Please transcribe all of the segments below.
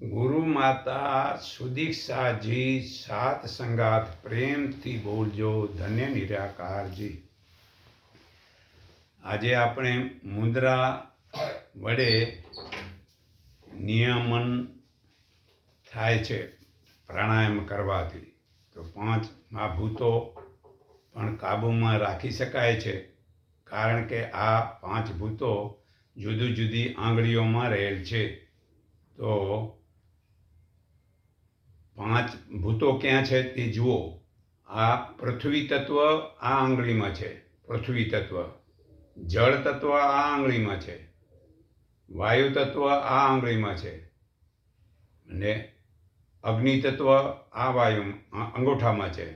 ગુરુ માતા સુદીક્ષાજી સાત સંગાત પ્રેમથી બોલજો, ધન્ય નિરાકારજી. આજે આપણે મુદ્રા વડે નિયમન થાય છે પ્રાણાયામ કરવાથી. તો પાંચ મહાભૂતો પણ કાબૂમાં રાખી શકાય છે, કારણ કે આ પાંચ ભૂતો જુદી જુદી આંગળીઓમાં રહેલ છે. તો પાંચ ભૂતો ક્યાં છે તે જુઓ. આ પૃથ્વી તત્વ આ આંગળીમાં છે. પૃથ્વી તત્વ. જળ તત્વ આ આંગળીમાં છે. વાયુ તત્વ આ આંગળીમાં છે. અને અગ્નિ તત્વ આ વાયુ અંગૂઠામાં છે.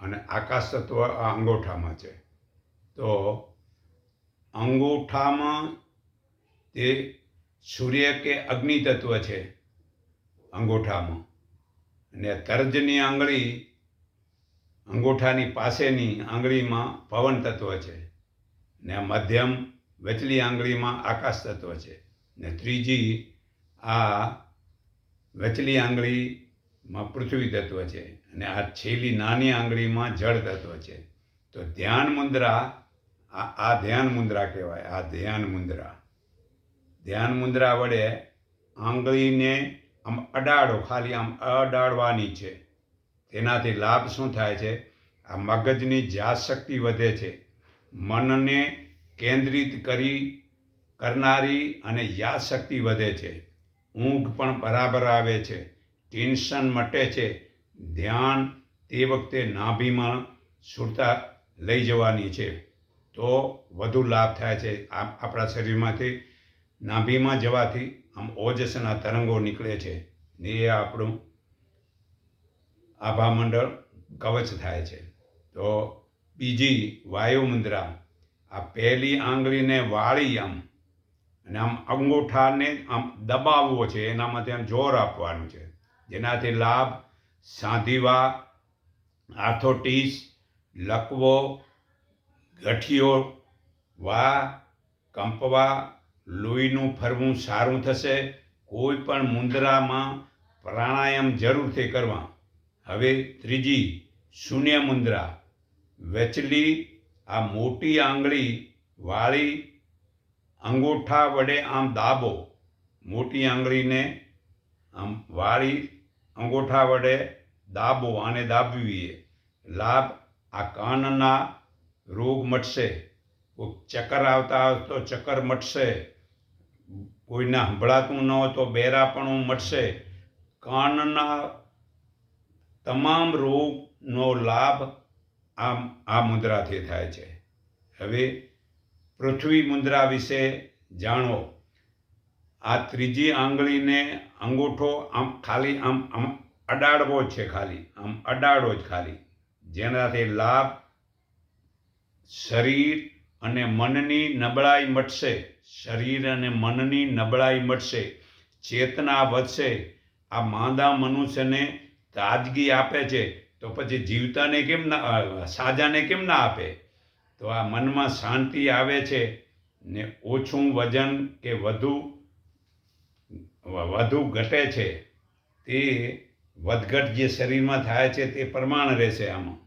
અને આકાશ તત્વ આ અંગૂઠામાં છે. તો અંગૂઠામાં તે સૂર્ય કે અગ્નિ તત્વ છે. અંગૂઠામાં. અને તર્જની આંગળી અંગૂઠાની પાસેની આંગળીમાં પવન તત્વ છે ને મધ્યમ વચલી આંગળીમાં આકાશ તત્વ છે ને ત્રીજી આ વચલી આંગળીમાં પૃથ્વી તત્વ છે અને આ છેલ્લી નાની આંગળીમાં જળ તત્વ છે. તો ધ્યાન મુદ્રા, આ આ ધ્યાન મુદ્રા કહેવાય, આ ધ્યાન મુદ્રા. ધ્યાન મુદ્રા વડે આંગળીને આમ અડાડો, ખાલી આમ અડાડવાની છે. તેનાથી લાભ શું થાય છે? આ મગજની જાત શક્તિ વધે છે. મનને કેન્દ્રિત કરી, કરનારી અને યાદ શક્તિ વધે છે. ઊંઘ પણ બરાબર આવે છે. ટેન્શન મટે છે. ધ્યાન તે વખતે નાભીમાં સુરતા લઈ જવાની છે. તો વધુ લાભ થાય છે. આપણા શરીરમાંથી નાભીમાં જવાથી આમ ઓજસના તરંગો નીકળે છે. ને એ આપણું આભામંડળ કવચ થાય છે. તો બીજી વાયુ મુદ્રા આ પહેલી આંગળીને વાળી આમ, અને આમ અંગૂઠાને આમ દબાવવો છે એનામાંથી આમ જોર આપવાનું છે. જેનાથી લાભ સાંધીવા, આર્થોટીસ, લકવો, ગઠિયો, વા, કંપવા લોહીનું ફરવું સારું થશે. કોઈ પણ મુદ્રામાં પ્રાણાયામ જરૂરથી કરવા. હવે ત્રીજી, શૂન્ય મુદ્રા. વેચલી આ મોટી આંગળી વાળી અંગૂઠા વડે આમ દાબો. મોટી આંગળીને આમ વાળી અંગૂઠા વડે દાબો આને દાબવીએ. લાભ આ કાનના રોગ મટશે. ચક્કર આવતા તો ચક્કર મટશે. કોઈને સંભળાતું ન હોય તો બેરાપણું મટશે કાનના તમામ રોગનો લાભ આ આ મુદ્રાથી થાય છે. હવે પૃથ્વી મુદ્રા વિશે જાણો. આ ત્રીજી આંગળીને અંગૂઠો આમ ખાલી આમ આમ અડાડવો જ છે ખાલી, આમ અડાડો જ ખાલી. જેનાથી લાભ શરીર અને મનની નબળાઈ મટશે શરીર અને મનની નબળાઈ મટશે ચેતના વધશે. આ માંદા મનુષ્યને તાજગી આપે છે. તો પછી જીવતાને કેમ ના સાજાને કેમ ના આપે? તો આ મનમાં શાંતિ આવે છે ને ઓછું વજન કે વધુ વધુ ઘટે છે. તે વધઘટ જે શરીરમાં થાય છે તે પ્રમાણ રહેશે આમાં.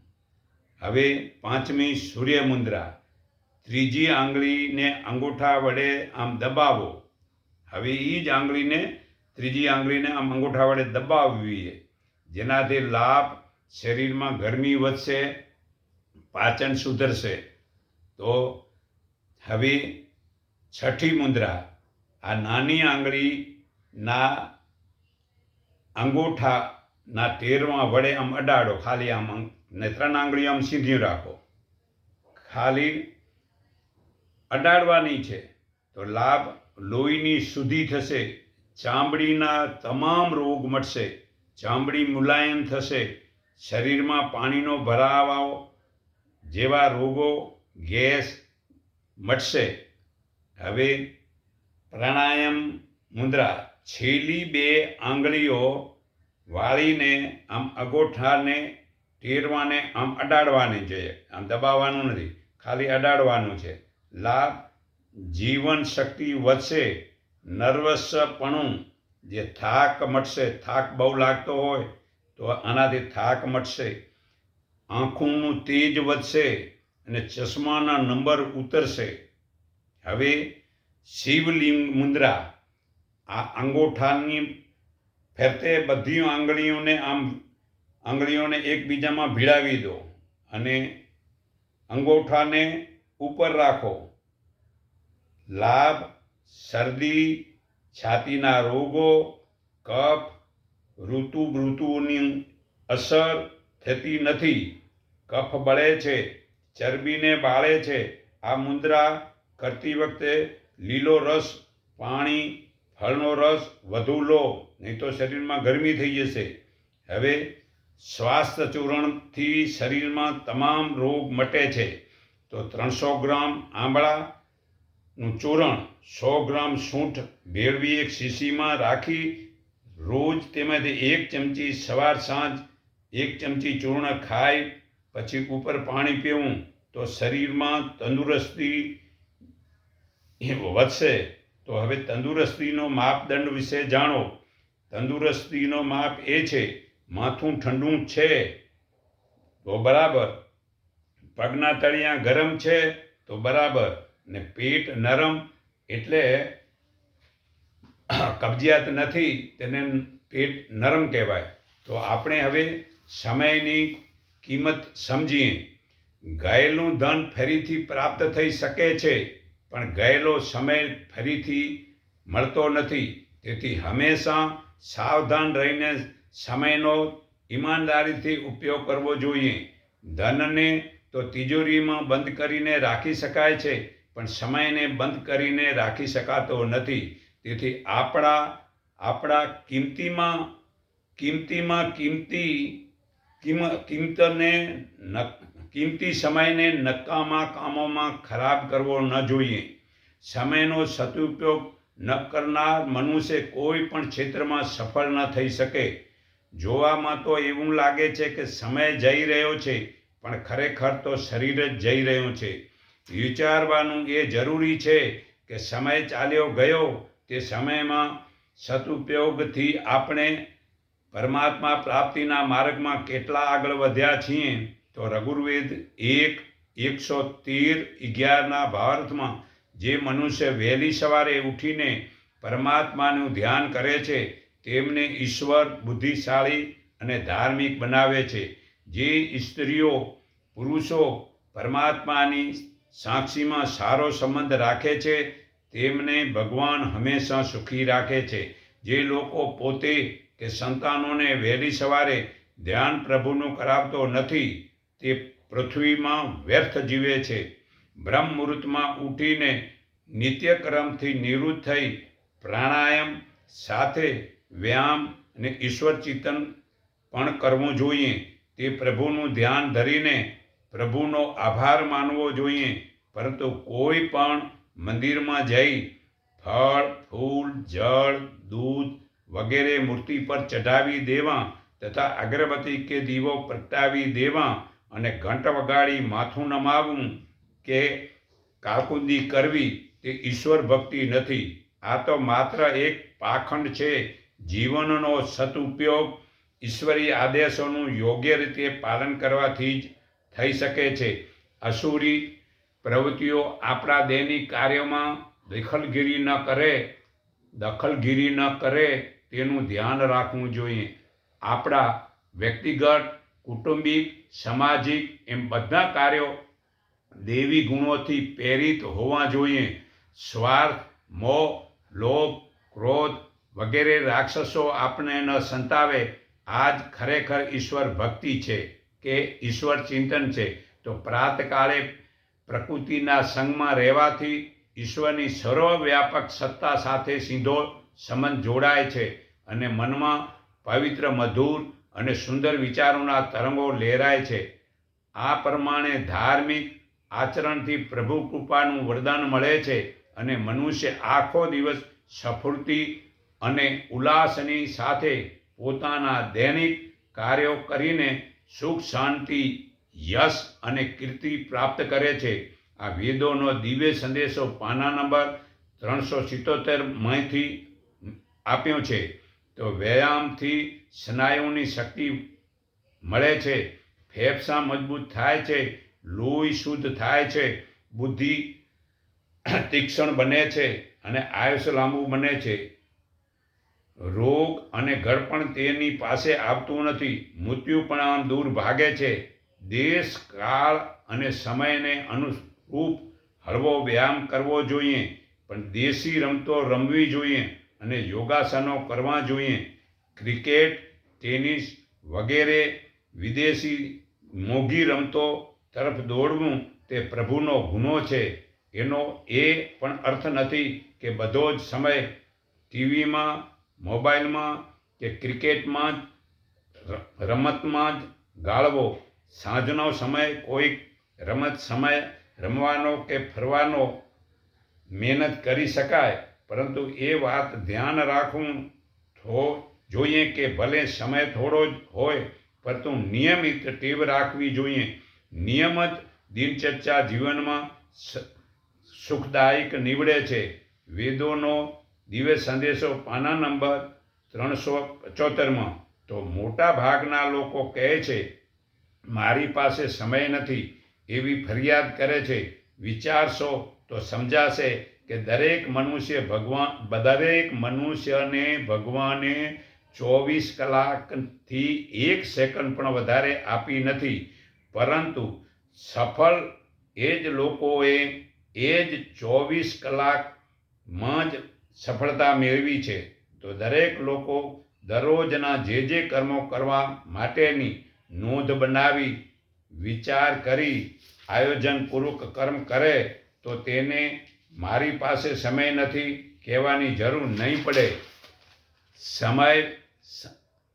હવે પાંચમી સૂર્ય મુદ્રા ત્રીજી આંગળીને અંગૂઠા વડે આમ દબાવો. હવે એ જ આંગળીને, ત્રીજી આંગળીને આમ અંગૂઠા વડે દબાવવી જેનાથી લાભ શરીરમાં ગરમી વધશે, પાચન સુધરશે. તો હવે છઠ્ઠી મુદ્રા, આ નાની આંગળીના અંગૂઠાના તેરમાં વડે આમ અડાડો. ખાલી આમ ને આંગળી આમ સીધી રાખો. ખાલી અડાડવાની છે. તો લાભ લોહીની શુદ્ધિ થશે, ચામડીના તમામ રોગ મટશે, ચામડી મુલાયમ થશે, શરીરમાં પાણીનો ભરાવો જેવા રોગો ગેસ મટશે. હવે પ્રાણાયામ મુદ્રા, છેલ્લી બે આંગળીઓ વાળીને આમ અગોઠાને, ટેરવાને, આમ અડાડવાની જોઈએ. આમ દબાવવાનું નથી, ખાલી અડાડવાનું છે. લાભ, જીવન શક્તિ વધશે, નર્વસપણું જે થાક મટશે, થાક બહુ લાગતો હોય, તો આનાથી થાક મટશે. આંખોનું તેજ વધશે અને ચશ્માના નંબર ઉતરશે. હવે શિવલિંગ મુદ્રા, આ અંગોઠાની ફેરતે બધી આંગળીઓને આમ, આંગળીઓને એકબીજામાં ભીડાવી દો અને અંગોઠાને ઉપર રાખો. લાભ, શરદી, છાતીના રોગો, કફ, ઋતુ ઋતુઓની અસર થતી નથી. કફ બળે છે, ચરબીને બાળે છે. આ મુદ્રા કરતી વખતે લીલો રસ, પાણી, ફળનો રસ વધુ લો, નહીં તો શરીરમાં ગરમી થઈ જશે. હવે સ્વાસ્થ્ય ચૂર્ણથી શરીરમાં તમામ રોગ મટે છે. તો ત્રણસો ગ્રામ આંબળાનું ચૂરણ સો ગ્રામ સૂંઠ ભેળવી એક શીશીમાં રાખી રોજ તેમાંથી એક ચમચી સવાર સાંજ, એક ચમચી ચૂર્ણ ખાય પછી ઉપર પાણી પીવું તો શરીરમાં તંદુરસ્તી વધશે. તો હવે તંદુરસ્તીનો માપદંડ વિશે જાણો. તંદુરસ્તીનો માપ એ છે, માથું ઠંડુ છે. તો બરાબર. પગના તળિયા ગરમ છે, તો બરાબર. ને પેટ નરમ એટલે કબજિયાત નથી, તેને પેટ નરમ કહેવાય. તો આપણે હવે સમયની કિંમત સમજીએ. ગયેલું ધન ફરીથી પ્રાપ્ત થઈ શકે છે, પણ ગયેલો સમય ફરીથી મળતો નથી. તેથી હંમેશા સાવધાન રહીને સમયનો ઈમાનદારીથી ઉપયોગ કરવો જોઈએ. ધનને તો તિજોરીમાં બંધ કરીને રાખી શકાય છે પણ સમયને બંધ કરીને રાખી શકાતો નથી. તેથી આપણા આપણા કિંમતીમાં કિંમતીમાં કિંમતી, કિંમ, કિંમતને કિંમતી સમયને નકામા કામોમાં ખરાબ કરવો ન જોઈએ. સમયનો સદુપયોગ ન કરનાર મનુષ્ય કોઈ પણ ક્ષેત્રમાં સફળ ન થઈ શકે. જોવામાં તો એવું લાગે છે કે સમય જઈ રહ્યો છે, પણ ખરેખર તો શરીર જ જઈ રહ્યું છે. વિચારવાનું એ જરૂરી છે કે સમય ચાલ્યો ગયો, તે સમયમાં સદુપયોગથી આપણે પરમાત્મા પ્રાપ્તિના માર્ગમાં કેટલા આગળ વધ્યા છીએ, તો રઘુર્વેદ એક, એકસો તેર, અગિયારના ભાવાર્થમાં જે મનુષ્ય વહેલી સવારે ઉઠીને પરમાત્માનું ધ્યાન કરે છે, તેમને ઈશ્વર, બુદ્ધિશાળી અને ધાર્મિક બનાવે છે. જે સ્ત્રીઓ, પુરુષો પરમાત્માની સાક્ષીમાં સારો સંબંધ રાખે છે, તેમને ભગવાન હંમેશા સુખી રાખે છે. જે લોકો પોતે કે સંતાનોને વહેલી સવારે ધ્યાન પ્રભુનું કરાવતો નથી, તે પૃથ્વીમાં વ્યર્થ જીવે છે. બ્રહ્મ મુહૂર્તમાં ઉઠીને નિત્યક્રમથી નિવૃત્ત થઈ પ્રાણાયામ સાથે વ્યાયામ અને ઈશ્વર ચિંતન પણ કરવું જોઈએ. તે પ્રભુનું ધ્યાન ધરીને પ્રભુનો આભાર માનવો જોઈએ, પરંતુ કોઈ પણ મંદિરમાં જઈ ફળ, ફૂલ, જળ, દૂધ વગેરે મૂર્તિ પર ચઢાવી દેવા તથા અગરબત્તી કે દીવો પ્રગટાવી દેવા અને ઘંટ વગાડી માથું નમાવવું કે કાકુંદી કરવી તે ઈશ્વર ભક્તિ નથી. આ તો માત્ર એક પાખંડ છે. જીવનનો સદુપયોગ ઈશ્વરી આદેશોનું યોગ્ય રીતે પાલન કરવાથી જ થઈ શકે છે. અસુરી પ્રવૃત્તિઓ આપણા દૈનિક કાર્યમાં દખલગીરી ન કરે, દખલગીરી ન કરે તેનું ધ્યાન રાખવું જોઈએ. આપણા વ્યક્તિગત, કુટુંબિક, સામાજિક એમ બધા કાર્યો દેવી ગુણોથી પ્રેરિત હોવા જોઈએ. સ્વાર્થ, મોહ, લોભ, ક્રોધ વગેરે રાક્ષસો આપણે ન સંતાવે. આ જ ખરેખર ઈશ્વર ભક્તિ છે. કે ઈશ્વર ચિંતન છે, તો પ્રાતકાળે પ્રકૃતિના સંગમાં રહેવાથી ઈશ્વરની સર્વવ્યાપક સત્તા સાથે સીધો સંબંધ જોડાય છે અને મનમાં પવિત્ર, મધુર અને સુંદર વિચારોના તરંગો લહેરાય છે. આ પ્રમાણે ધાર્મિક આચરણથી પ્રભુ કૃપાનું વરદાન મળે છે અને મનુષ્ય આખો દિવસ સફળતી અને ઉલ્લાસની સાથે પોતાના દૈનિક કાર્યો કરીને સુખ, શાંતિ, યશ અને કીર્તિ પ્રાપ્ત કરે છે. આ વેદોનો દિવ્ય સંદેશો પાના નંબર ત્રણસો સિત્તોતેરમાંથી આપ્યો છે. તો વ્યાયામથી સ્નાયુની શક્તિ મળે છે. ફેફસા મજબૂત થાય છે. લોહી શુદ્ધ થાય છે. બુદ્ધિ તીક્ષ્ણ બને છે અને આયુષ્ય લાંબુ બને છે. રોગ અને ઘડપણ તેની પાસે આવતું નથી. મૃત્યુ પણ આમ દૂર ભાગે છે. દેશ, કાળ અને સમયને અનુરૂપ હળવો વ્યાયામ કરવો જોઈએ. પણ દેશી રમતો રમવી જોઈએ અને યોગાસનો કરવા જોઈએ. ક્રિકેટ, ટેનિસ વગેરે વિદેશી મોઘી રમતો તરફ દોડવું તે પ્રભુનો ગુનો છે. એનો એ પણ અર્થ નથી કે બધો જ સમય ટીવીમાં મોબાઈલમાં કે ક્રિકેટમાં જ રમતમાં જ ગાળવો. સાંજનો સમય કોઈક રમત સમય, રમવાનો કે ફરવાનો મહેનત કરી શકાય, પરંતુ એ વાત ધ્યાન રાખવું જોઈએ કે ભલે સમય થોડો જ હોય, પરંતુ નિયમિત ટેવ રાખવી જોઈએ. નિયમિત દિનચર્યા જીવનમાં સુખદાયક નીવડે છે. વેદોનો દિવ્ય સંદેશો, પાના નંબર ત્રણસો પચોતેરમાં. તો મોટા ભાગના લોકો કહે છે, મારી પાસે સમય નથી, એવી ફરિયાદ કરે છે. વિચારશો તો સમજાશે કે દરેક મનુષ્ય ભગવાન, દરેક મનુષ્યને ભગવાને ચોવીસ કલાકથી એક સેકન્ડ પણ વધારે આપી નથી. પરંતુ સફળ એ જ લોકોએ એ જ ચોવીસ કલાકમાં જ સફળતા મેળવી છે, તો દરેક લોકો દરરોજના જે જે કર્મો કરવા માટેની નોંધ બનાવી, વિચાર કરી, આયોજનપૂર્વક કર્મ કરે, તો તેને મારી પાસે સમય નથી, કહેવાની જરૂર નહીં પડે. સમય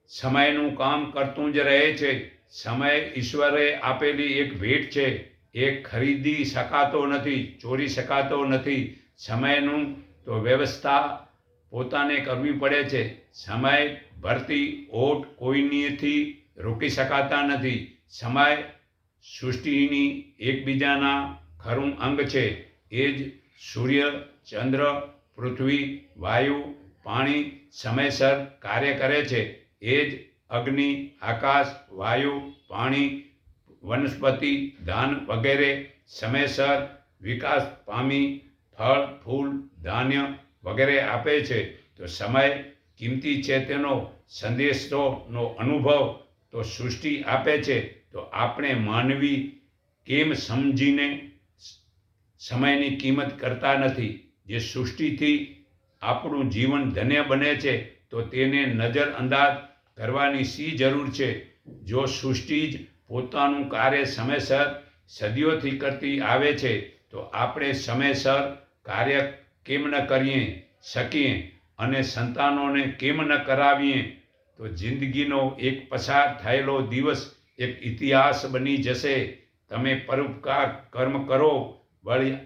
સમયનું કામ કરતું જ રહે છે. સમય ઈશ્વરે આપેલી એક ભેટ છે. એ ખરીદી શકાતો નથી, ચોરી શકાતો નથી. સમયનું તો વ્યવસ્થા પોતાને કરવી પડે છે. સમય, ભરતી, ઓટ કોઈનીથી રોકી શકાતા નથી. સમય સૃષ્ટિની એકબીજાના ખરું અંગ છે. એ જ સૂર્ય, ચંદ્ર, પૃથ્વી, વાયુ, પાણી સમયસર કાર્ય કરે છે. એ જ અગ્નિ, આકાશ, વાયુ, પાણી, વનસ્પતિ, ધાન વગેરે સમયસર વિકાસ પામી ફળ, ફૂલ ધાન્ય વગેરે આપે છે, તો સમય, કિંમતી છે તેનો સંદેશોનો અનુભવ તો સૃષ્ટિ આપે છે, તો આપણે માનવી કેમ સમજીને સમયની કિંમત કરતા નથી? જે સૃષ્ટિથી આપણું જીવન ધન્ય બને છે, તો તેને નજરઅંદાજ કરવાની સી જરૂર છે? જો સૃષ્ટિ જ પોતાનું કાર્ય સમયસર સદીઓથી કરતી આવે છે, તો આપણે સમયસર કાર્ય કેમ ન કરીએ, શકીએ અને સંતાનોને કેમ ન કરાવીએ? તો જિંદગીનો એક પસાર થયેલો દિવસ, એક ઇતિહાસ બની જશે. તમે પરોપકાર કર્મ કરો, વળી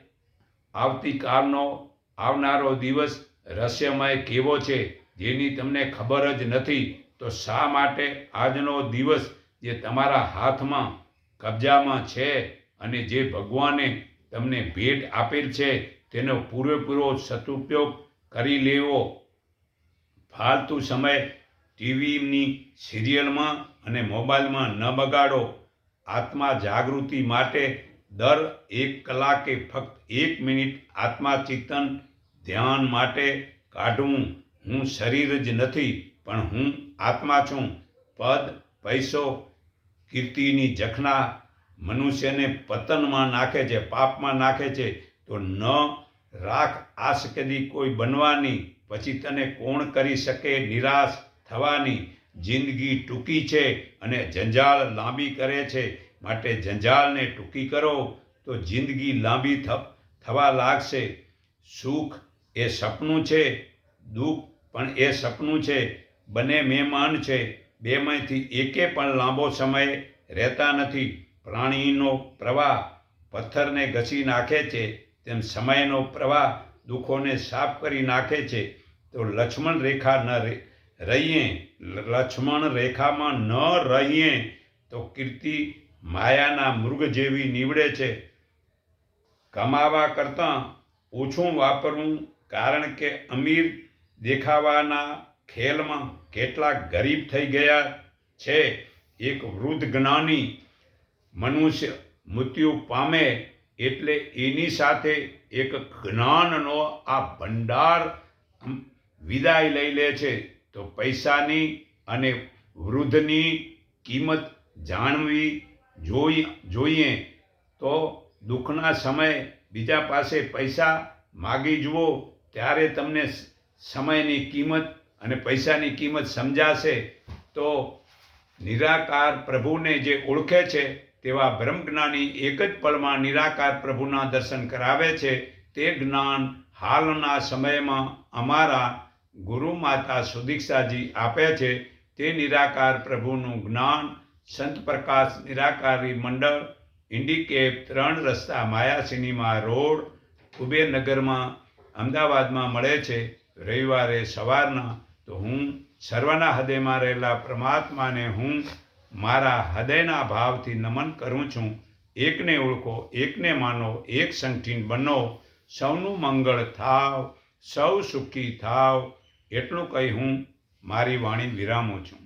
આવતીકાલનો આવનારો દિવસ રહસ્યમય કેવો છે, જેની તમને ખબર જ નથી? તો શા માટે આજનો દિવસ જે તમારા હાથમાં, કબજામાં છે અને જે ભગવાને તમને ભેટ આપેલ છે તેનો પૂરેપૂરો સદુપયોગ કરી લેવો. ફાલતુ સમય ટીવીની સિરિયલમાં અને મોબાઈલમાં ન બગાડો. આત્મા જાગૃતિ માટે દર એક કલાકે ફક્ત એક મિનિટ આત્મા ચિંતન ધ્યાન માટે કાઢવું. હું શરીર જ નથી, પણ હું આત્મા છું. પદ, પૈસો, કીર્તિની જખના મનુષ્યને પતનમાં નાખે છે, પાપમાં નાખે છે. તો ન રાખ આશ કદી કોઈ બનવાની, પછી તને કોણ કરી શકે નિરાશ થવાની? જિંદગી ટૂંકી છે અને જંજાળ લાંબી કરે છે. માટે જંજાળને ટૂંકી કરો, તો જિંદગી લાંબી થવા લાગશે. સુખ એ સપનું છે, દુઃખ પણ એ સપનું છે. બંને મહેમાન છે. બેમાંથી એકે પણ લાંબો સમય રહેતા નથી. પ્રાણીનો પ્રવાહ પથ્થરને ઘસી નાખે છે. તેમ સમયનો પ્રવાહ દુઃખોને સાફ કરી નાખે છે, તો લક્ષ્મણ રેખા ન રહે રહીએ, લક્ષ્મણ રેખામાં ન રહીએ, તો કીર્તિ માયાના મૃગ જેવી નીવડે છે. કમાવા કરતાં ઓછું વાપરવું, કારણ કે અમીર દેખાવાના ખેલમાં કેટલાક ગરીબ થઈ ગયા છે. એક વૃદ્ધ જ્ઞાની મનુષ્ય મૃત્યુ પામે એટલે એની સાથે એક જ્ઞાનનો આ ભંડાર વિદાય લઈ લે છે. તો પૈસાની અને વૃદ્ધની કિંમત જાણવી જોઈ, જોઈએ. તો દુઃખના સમયે બીજા પાસે પૈસા માગી જુઓ, ત્યારે તમને સમયની કિંમત અને પૈસાની કિંમત સમજાશે. તો નિરાકાર પ્રભુને જે ઓળખે છે તેવા બ્રહ્મજ્ઞાની એક જ પળમાં નિરાકાર પ્રભુના દર્શન કરાવે છે. તે જ્ઞાન હાલના સમયમાં અમારા ગુરુ માતા સુદીક્ષાજી આપે છે. તે નિરાકાર પ્રભુનું જ્ઞાન સંત પ્રકાશ નિરાકારી મંડળ, ઇન્ડિકેપ ત્રણ રસ્તા માયા સિનેમા રોડ, કુબેરનગરમાં અમદાવાદમાં મળે છે. રવિવારે સવારના તો હું સર્વના હૃદયમાં રહેલા પરમાત્માને હું મારા હૃદયના ભાવથી નમન કરું છું. એકને ઓળખો, એકને માનો, એક સંઠીન બનો. સૌનું મંગળ થાવ, સૌ સુખી થાવ. એટલું કહી હું, મારી વાણી વિરામું છું.